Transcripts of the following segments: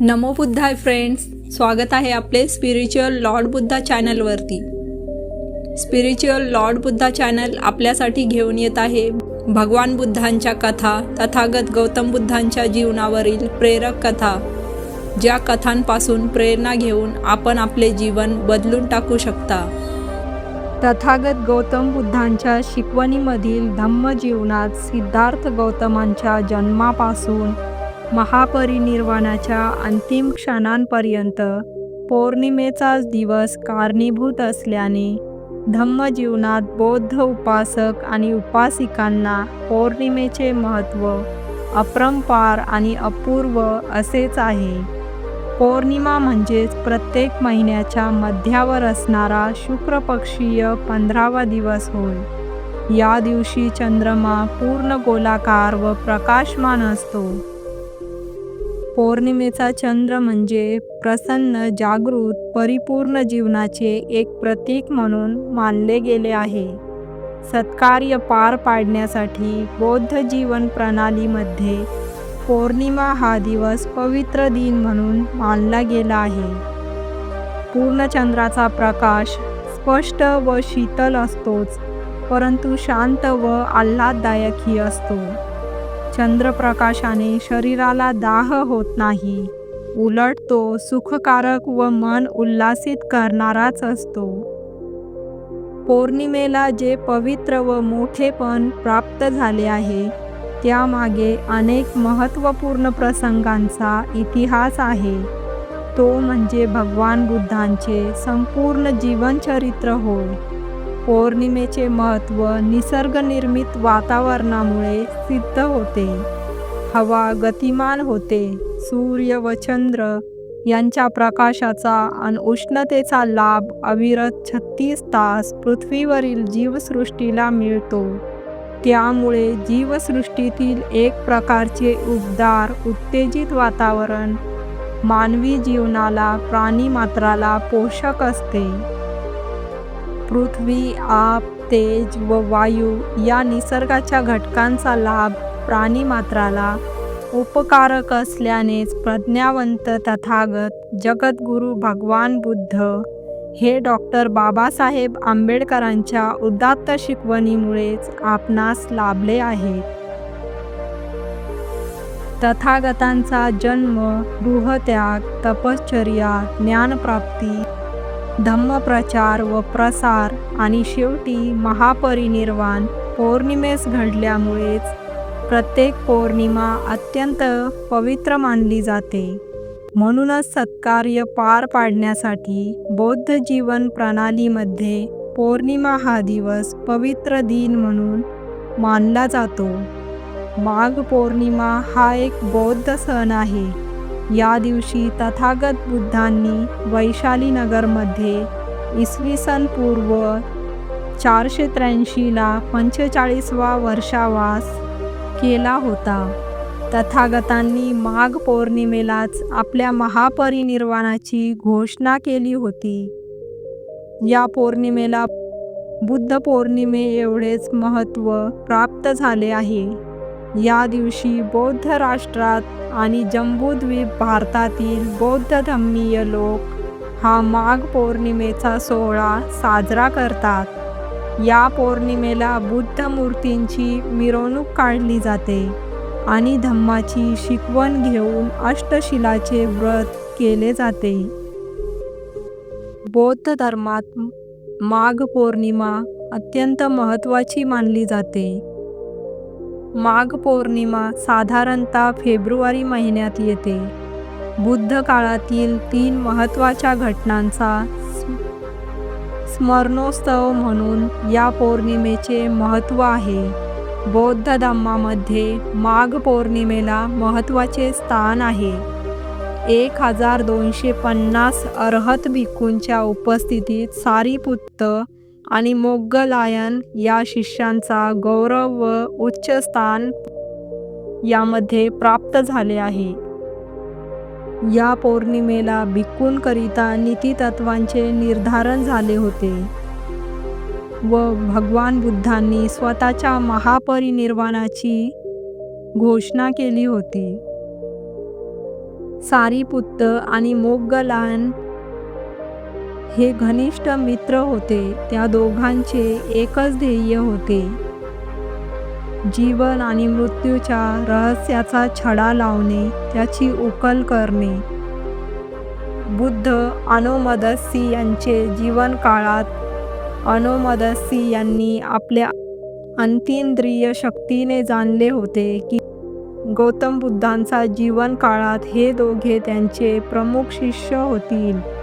नमो बुद्धाय friends स्वागत आहे आपले स्पिरिच्युअल लॉर्ड बुद्धा चॅनलवरती स्पिरिच्युअल लॉर्ड बुद्धा चॅनल आपल्यासाठी घेऊन येत आहे भगवान बुद्धांच्या कथा तथागत गौतम बुद्धांच्या जीवनावरील प्रेरक कथा ज्या कथांपासून प्रेरणा घेऊन आपण आपले जीवन बदलून टाकू शकता. तथागत गौतम बुद्धांच्या शिकवणीमधील धम्म जीवनात सिद्धार्थ गौतमांच्या जन्मापासून महापरिनिर्वाणाच्या अंतिम क्षणांपर्यंत पौर्णिमेचाच दिवस कारणीभूत असल्याने धम्मजीवनात बौद्ध उपासक आणि उपासिकांना पौर्णिमेचे महत्त्व अपरंपार आणि अपूर्व असेच आहे. पौर्णिमा म्हणजेच प्रत्येक महिन्याच्या मध्यावर असणारा शुक्रपक्षीय पंधरावा दिवस होय. या दिवशी चंद्रमा पूर्ण गोलाकार व प्रकाशमान असतो. पौर्णिमेचा चंद्र म्हणजे प्रसन्न जागृत परिपूर्ण जीवनाचे एक प्रतीक म्हणून मानले गेले आहे. सत्कार्य पार पाडण्यासाठी बौद्ध जीवन प्रणालीमध्ये पौर्णिमा हा दिवस पवित्र दिन म्हणून मानला गेला आहे. पूर्णचंद्राचा प्रकाश स्पष्ट व शीतल असतोच परंतु शांत व आल्हाददायकही असतो. चंद्रप्रकाशाने शरीराला दाह होत नाही. उलट तो सुखकारक व मन उल्हासित करणाराच असतो. पौर्णिमेला जे पवित्र व मोठेपण प्राप्त झाले आहे त्यामागे अनेक महत्त्वपूर्ण प्रसंगांचा इतिहास आहे. तो म्हणजे भगवान बुद्धांचे संपूर्ण जीवनचरित्र होय. पौर्णिमेचे महत्त्व निसर्गनिर्मित वातावरणामुळे सिद्ध होते. हवा गतिमान होते. सूर्य व चंद्र यांच्या प्रकाशाचा आणि उष्णतेचा लाभ अविरत छत्तीस तास पृथ्वीवरील जीवसृष्टीला मिळतो. त्यामुळे जीवसृष्टीतील एक प्रकारचे उबदार उत्तेजित वातावरण मानवी जीवनाला प्राणीमात्राला पोषक असते. पृथ्वी आप तेज व वायू या निसर्गाच्या घटकांचा लाभ प्राणीमात्राला उपकारक असल्यानेच प्रज्ञावंत तथागत जगद्गुरू भगवान बुद्ध हे डॉक्टर बाबासाहेब आंबेडकरांच्या उदात्त शिकवणीमुळेच आपणास लाभले आहे. तथागतांचा जन्म गृहत्याग तपश्चर्या ज्ञानप्राप्ती धम्मप्रचार व प्रसार आणि शेवटी महापरिनिर्वाण पौर्णिमेस घडल्यामुळेच प्रत्येक पौर्णिमा अत्यंत पवित्र मानली जाते. म्हणूनच सत्कार्य पार पाडण्यासाठी बौद्ध जीवन प्रणालीमध्ये पौर्णिमा हा दिवस पवित्र दिन म्हणून मानला जातो. माघ पौर्णिमा हा एक बौद्ध सण आहे. या दिवशी तथागत बुद्धांनी वैशालीनगरमध्ये इसवी सन पूर्व चारशे त्र्याऐंशीला पंचेचाळीसवा वर्षावास केला होता. तथागतांनी माघ पौर्णिमेलाच आपल्या महापरिनिर्वाणाची घोषणा केली होती. या पौर्णिमेला बुद्ध पौर्णिमे एवढेच महत्त्व प्राप्त झाले आहे. या दिवशी बौद्ध राष्ट्रात आणि जम्बूद्वीप भारतातील बौद्ध धम्मीय लोक हा माघ पौर्णिमेचा सोहळा साजरा करतात. या पौर्णिमेला बुद्ध मूर्तींची मिरवणूक काढली जाते आणि धम्माची शिकवण घेऊन अष्टशिलाचे व्रत केले जाते. बौद्ध धर्मात माघ पौर्णिमा अत्यंत महत्त्वाची मानली जाते. माघ पौर्णिमा साधारणतः फेब्रुवारी महिन्यात येते. बुद्ध काळातील तीन महत्त्वाच्या घटनांचा स्मरणोत्सव म्हणून या पौर्णिमेचे महत्त्व आहे. बौद्ध धम्मामध्ये माघ पौर्णिमेला महत्त्वाचे स्थान आहे. एक हजार दोनशे पन्नास अर्हत भिक्खूंच्या उपस्थितीत सारीपुत्त आणि मोग्गलायन या शिष्यांचा गौरव व उच्च स्थान यामध्ये प्राप्त झाले आहे. या पौर्णिमेला भिक्कूंकरिता नीतितत्वांचे निर्धारण झाले होते व भगवान बुद्धांनी स्वतःच्या महापरिनिर्वाणाची घोषणा केली होती. सारीपुत्त आणि मोग्गलान हे घनिष्ठ मित्र होते. त्या दोघांचे एकच ध्येय होते. जीवन आणि मृत्यूच्या रहस्याचा छडा लावणे त्याची उकल करणे. बुद्ध अनोमदस्सी यांचे जीवनकाळात अनोमदस्सी यांनी आपल्या अंतिंद्रिय शक्तीने जाणले होते की गौतम बुद्धांचा जीवनकाळात हे दोघे त्यांचे प्रमुख शिष्य होतील.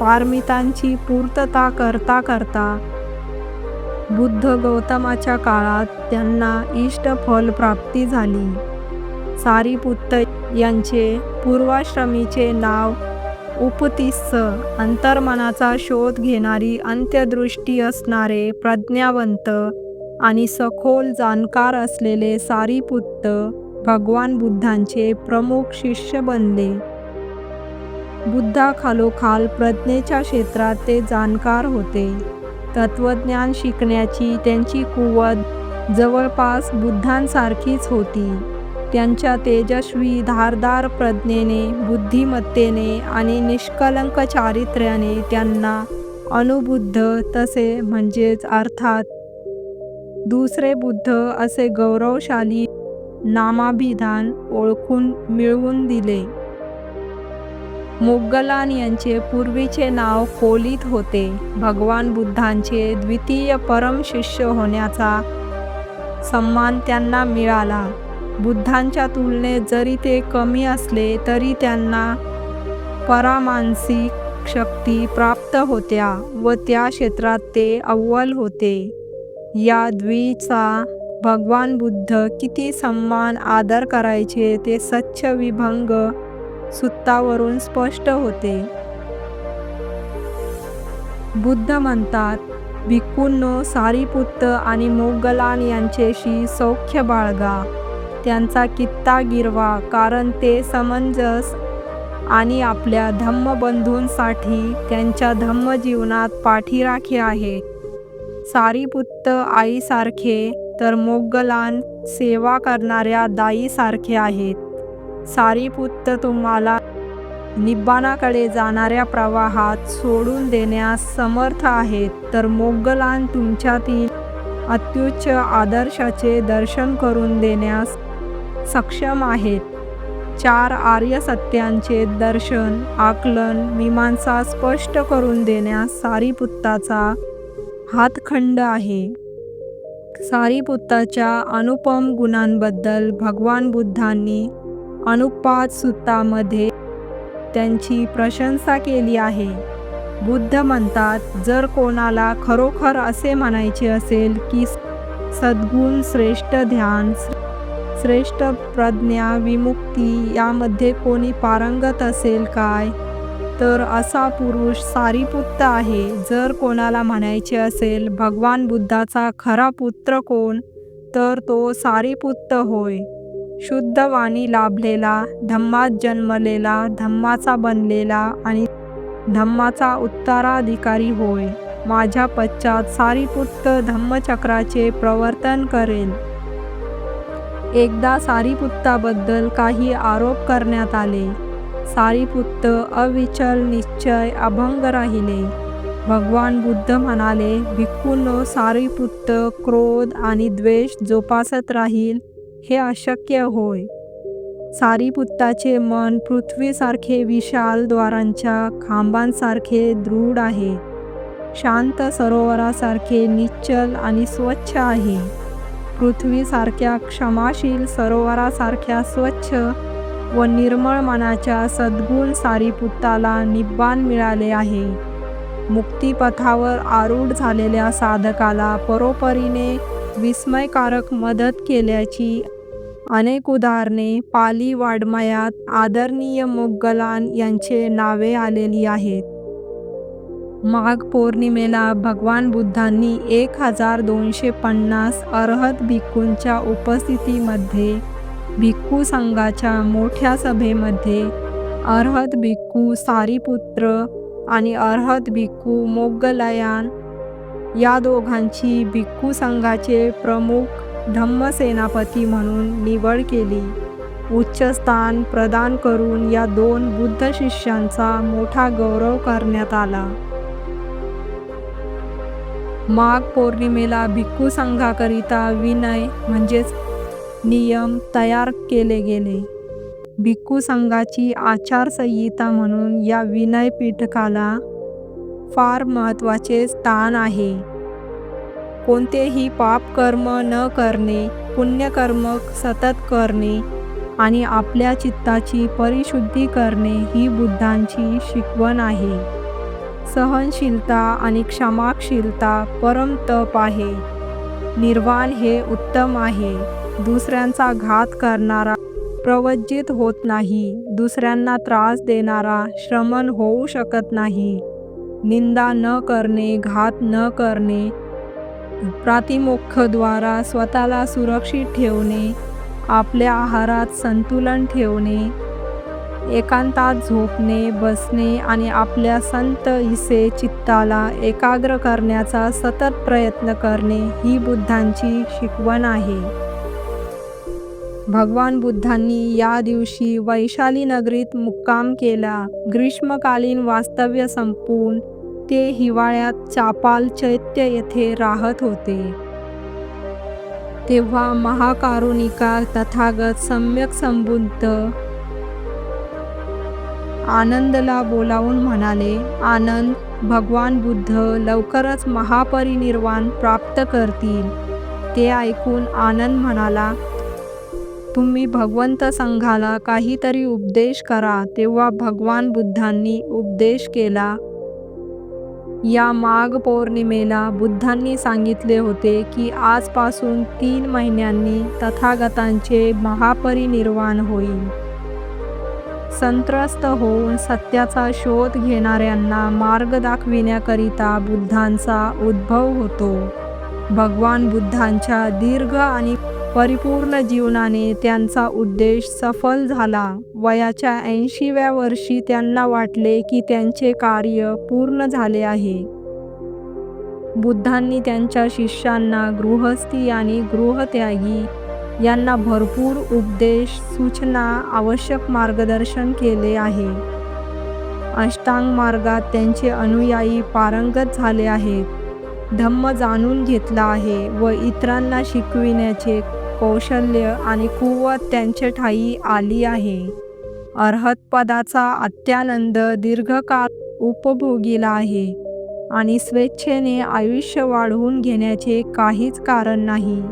पारमितांची पूर्तता करता करता बुद्ध गौतमाच्या काळात त्यांना इष्टफल प्राप्ती झाली. सारीपुत्त यांचे पूर्वाश्रमीचे नाव उपतिस्स अंतर्मनाचा शोध घेणारी अंत्यदृष्टी असणारे प्रज्ञावंत आणि सखोल जाणकार असलेले सारीपुत्त भगवान बुद्धांचे प्रमुख शिष्य बनले. बुद्धाखालोखाल प्रज्ञेच्या क्षेत्रात ते जाणकार होते. तत्त्वज्ञान शिकण्याची त्यांची कुवत जवळपास बुद्धांसारखीच होती. त्यांच्या तेजस्वी धारदार प्रज्ञेने बुद्धिमत्तेने आणि निष्कलंक चारित्र्याने त्यांना अनुबुद्ध तसे म्हणजेच अर्थात दुसरे बुद्ध असे गौरवशाली नामाभिधान ओळखून मिळवून दिले. मोगलान यांचे पूर्वीचे नाव कोलित होते. भगवान बुद्धांचे द्वितीय परम शिष्य होण्याचा सन्मान त्यांना मिळाला. बुद्धांच्या तुलनेत जरी ते कमी असले तरी त्यांना परामानसिक शक्ती प्राप्त होत्या व त्या क्षेत्रात ते अव्वल होते. या द्वीचा भगवान बुद्ध किती सन्मान आदर करायचे ते सच्छ विभंग सुत्तावरून स्पष्ट होते. बुद्ध म्हणतात भिक्खूंनो सारीपुत्त आणि मोगलान यांच्याशी सौख्य बाळगा. त्यांचा कित्ता गिरवा कारण ते समंजस आणि आपल्या धम्मबंधूंसाठी त्यांच्या धम्मजीवनात पाठीराखे आहे. सारीपुत्त आईसारखे तर मोगलान सेवा करणाऱ्या दाईसारखे आहेत. सारीपुत्त तुम्हाला निब्बाणाकडे जाणाऱ्या प्रवाहात सोडून देण्यास समर्थ आहेत. तर मोगलान तुमच्यातील अत्युच्च आदर्शाचे दर्शन करून देण्यास सक्षम आहेत. चार आर्य सत्यांचे दर्शन आकलन मीमांसा स्पष्ट करून देण्यास सारीपुत्ताचा हातखंड आहे. सारीपुत्ताच्या अनुपम गुणांबद्दल भगवान बुद्धांनी अनुपात सुत्तामध्ये त्यांची प्रशंसा केली आहे. बुद्ध म्हणतात जर कोणाला खरोखर असे म्हणायचे असेल की सद्गुण श्रेष्ठ ध्यान श्रेष्ठ प्रज्ञा विमुक्ती यामध्ये कोणी पारंगत असेल काय? तर असा पुरुष सारीपुत्त आहे. जर कोणाला म्हणायचे असेल भगवान बुद्धाचा खरा पुत्र कोण? तर तो सारीपुत्त होय. शुद्ध वाणी लाभलेला धम्मात जन्मलेला धम्माचा बनलेला आणि धम्माचा उत्तराधिकारी होय. माझ्या पश्चात सारीपुत्त धम्मचक्राचे प्रवर्तन करेल. एकदा सारीपुत्ताबद्दल काही आरोप करण्यात आले. सारीपुत्त अविचल निश्चय अभंग राहिले. भगवान बुद्ध म्हणाले भिक्खूनो सारीपुत्त क्रोध आणि द्वेष जोपासत राहील. हे अशक्य होय. सारीपुत्ताचे मन पृथ्वीसारखे विशाल द्वारांच्या खांबांसारखे दृढ आहे. शांत सरोवरासारखे निश्चल आणि स्वच्छ आहे. पृथ्वीसारख्या क्षमाशील सरोवरासारख्या स्वच्छ व निर्मळ मनाच्या सद्गुण सारीपुत्ताला निब्बान मिळाले आहे. मुक्तिपथावर आरूढ झालेल्या साधकाला परोपरीने विस्मयकारक मदत केल्याची अनेक उदाहरणे पाली वाड्मयात आदरणीय मोगलान यांचे नावे आलेली आहेत. माघ पौर्णिमेला भगवान बुद्धांनी एक हजार दोनशे पन्नास अर्हत भिक्खूंच्या उपस्थितीमध्ये भिक्खू संघाच्या मोठ्या सभेमध्ये अर्हत भिक्खू सारीपुत्र आणि अर्हत भिक्खू मोगलायान या दोघांची भिक्खू संघाचे प्रमुख धम्मसेनापती म्हणून निवड केली. उच्च स्थान प्रदान करून या दोन बुद्ध शिष्यांचा मोठा गौरव करण्यात आला. माघ पौर्णिमेला भिक्खू संघाकरिता विनय म्हणजेच नियम तयार केले गेले. भिक्खू संघाची आचारसंहिता म्हणून या विनय पीठकाला फार महत्त्वाचे स्थान आहे. कोणतेही पाप कर्म न करणे पुण्यकर्म सतत करणे आणि आपल्या चित्ताची परिशुद्धी करणे ही बुद्धांची शिकवण आहे. सहनशीलता आणि क्षमाशीलता परम तप आहे. निर्वाण हे उत्तम आहे. दुसऱ्यांचा घात करणारा प्रवज्जित होत नाही. दुसऱ्यांना त्रास देणारा श्रमण होऊ शकत नाही. निंदा न करणे घात न करणे प्रातिमोख्यद्वारा स्वतःला सुरक्षित ठेवणे आपल्या आहारात संतुलन ठेवणे एकांतात झोपणे बसणे आणि आपल्या संत इसे चित्ताला एकाग्र करण्याचा सतत प्रयत्न करणे ही बुद्धांची शिकवण आहे. भगवान बुद्धांनी या दिवशी वैशाली नगरीत मुक्काम केला. ग्रीष्मकालीन वास्तव्य संपून ते हिवाळ्यात चापाल चैत्य येथे राहत होते. तेव्हा महाकारुणिका तथागत सम्यक संबुद्ध आनंदला बोलावून म्हणाले आनंद भगवान बुद्ध लवकरच महापरिनिर्वाण प्राप्त करतील. ते ऐकून आनंद म्हणाला तुम्ही भगवंत संघाला काहीतरी उपदेश करा. तेव्हा भगवान बुद्धांनी उपदेश केला या माघ पौर्णिमेला बुद्धांनी सांगितले होते की आजपासून तीन महिन्यांनी तथागतांचे महापरिनिर्वाण होईल. संत्रस्त होऊन सत्याचा शोध घेणाऱ्यांना मार्ग दाखविण्याकरिता बुद्धांचा उद्भव होतो. भगवान बुद्धांच्या दीर्घ आणि परिपूर्ण जीवनाने त्यांचा उद्देश सफल झाला. वयाच्या ऐंशीव्या वर्षी त्यांना वाटले की त्यांचे कार्य पूर्ण झाले आहे. बुद्धांनी त्यांच्या शिष्यांना गृहस्थी आणि गृहत्यागी यांना भरपूर उपदेश सूचना आवश्यक मार्गदर्शन केले आहे. अष्टांग मार्गात त्यांचे अनुयायी पारंगत झाले आहेत. धम्म जाणून घेतला आहे व इतरांना शिकविण्याचे कौशल्य आणि कुवत त्यांच्या ठाई आली आहे. अर्हतपदाचा अत्यानंद दीर्घकाळ उपभोगीला आहे आणि स्वेच्छेने आयुष्य वाढवून घेण्याचे काहीच कारण नाही.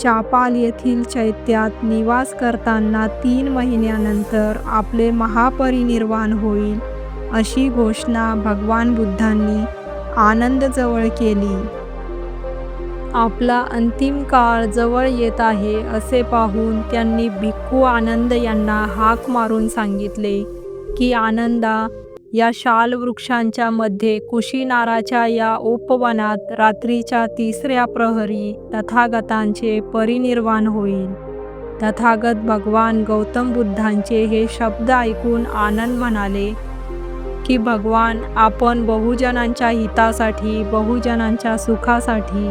चापाल येथील चैत्यात निवास करताना तीन महिन्यानंतर आपले महापरिनिर्वाण होईल अशी घोषणा भगवान बुद्धांनी आनंदजवळ केली. आपला अंतिम काळ जवळ येत आहे असे पाहून त्यांनी भिक्खू आनंद यांना हाक मारून सांगितले की आनंदा या शाल वृक्षांच्या मध्ये कुशीनाराच्या या उपवनात रात्रीच्या तिसऱ्या प्रहरी तथागतांचे परिनिर्वाण होईल. तथागत भगवान गौतम बुद्धांचे हे शब्द ऐकून आनंद म्हणाले की भगवान आपण बहुजनांच्या हितासाठी बहुजनांच्या सुखासाठी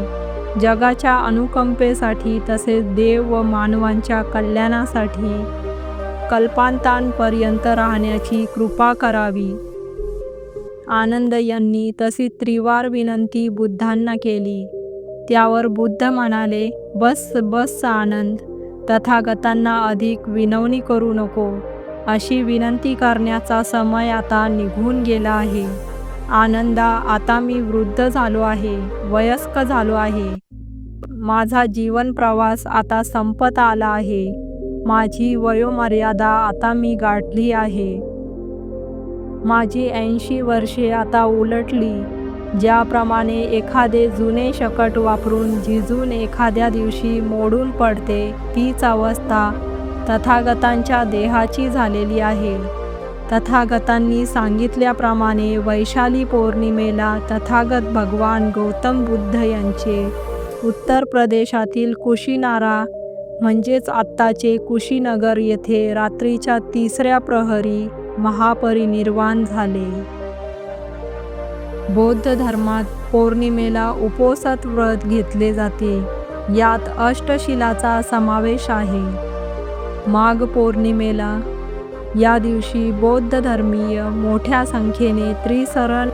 जगाच्या अनुकंपेसाठी तसेच देव व मानवांच्या कल्याणासाठी कल्पांतांपर्यंत राहण्याची कृपा करावी. आनंद यांनी तशी त्रिवार विनंती बुद्धांना केली. त्यावर बुद्ध म्हणाले बस बस आनंद. तथागतांना अधिक विनवणी करू नको. अशी विनंती करण्याचा समय आता निघून गेला आहे. आनंदा आता मी वृद्ध झालो आहे वयस्क झालो आहे. माझा जीवन प्रवास आता संपत आला आहे. माझी वयोमर्यादा आता मी गाठली आहे. माझी ऐंशी वर्षे आता उलटली ज्याप्रमाणे एखादे जुने शकट वापरून झिजून एखाद्या दिवशी मोडून पडते तीच अवस्था तथागतांच्या देहाची झालेली आहे. तथागतांनी सांगितल्याप्रमाणे वैशाली पौर्णिमेला तथागत भगवान गौतम बुद्ध यांचे उत्तर प्रदेशातील कुशीनारा म्हणजेच आत्ताचे कुशीनगर येथे रात्रीच्या तिसऱ्या प्रहरी महापरिनिर्वाण झाले. बौद्ध धर्मात पौर्णिमेला उपोसत व्रत घेतले जाते. यात अष्टशिलाचा समावेश आहे. माघ पौर्णिमेला या दिवशी बौद्ध धर्मीय मोठ्या संख्येने त्रिसरण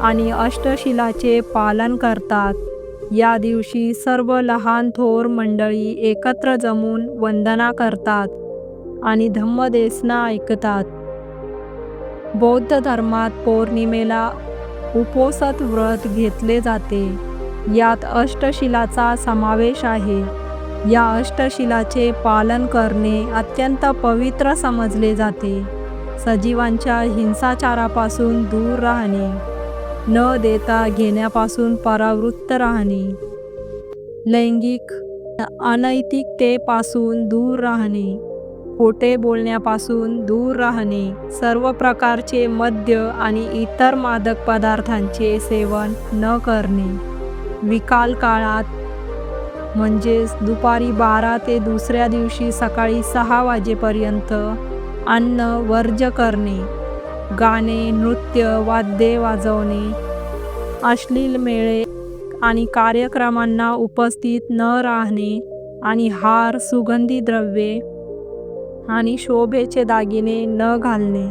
आणि अष्टशिलाचे पालन करतात. या दिवशी सर्व लहान थोर मंडळी एकत्र जमून वंदना करतात आणि धम्मदेसना ऐकतात. बौद्ध धर्मात पौर्णिमेला उपोसत व्रत घेतले जाते. यात अष्टशिलाचा समावेश आहे. या अष्टशिलाचे पालन करणे अत्यंत पवित्र समजले जाते. सजीवांच्या हिंसाचारापासून दूर राहणे न देता घेण्यापासून परावृत्त राहणे लैंगिक अनैतिकतेपासून दूर राहणे खोटे बोलण्यापासून दूर राहणे सर्व प्रकारचे मद्य आणि इतर मादक पदार्थांचे सेवन न करणे विकाल काळात म्हणजेच दुपारी बारा ते दुसऱ्या दिवशी सकाळी सहा वाजेपर्यंत अन्न वर्ज करणे गाणे नृत्य वाद्ये वाजवणे अश्लील मेळे आणि कार्यक्रमांना उपस्थित न राहणे आणि हार सुगंधी द्रव्ये आणि शोभेचे दागिने न घालणे.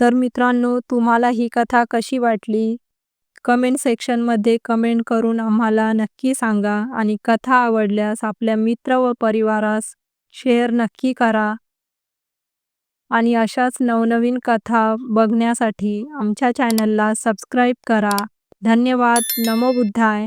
तर मित्रांनो तुम्हाला ही कथा कशी वाटली? कमेंट सेक्शनमध्ये कमेंट करून आम्हाला नक्की सांगा आणि कथा आवडल्यास आपल्या मित्र व परिवारास शेअर नक्की करा. आणि अशाच नवनवीन कथा बघण्यासाठी आमच्या चॅनलला सबस्क्राईब करा. धन्यवाद. नमो बुद्धाय.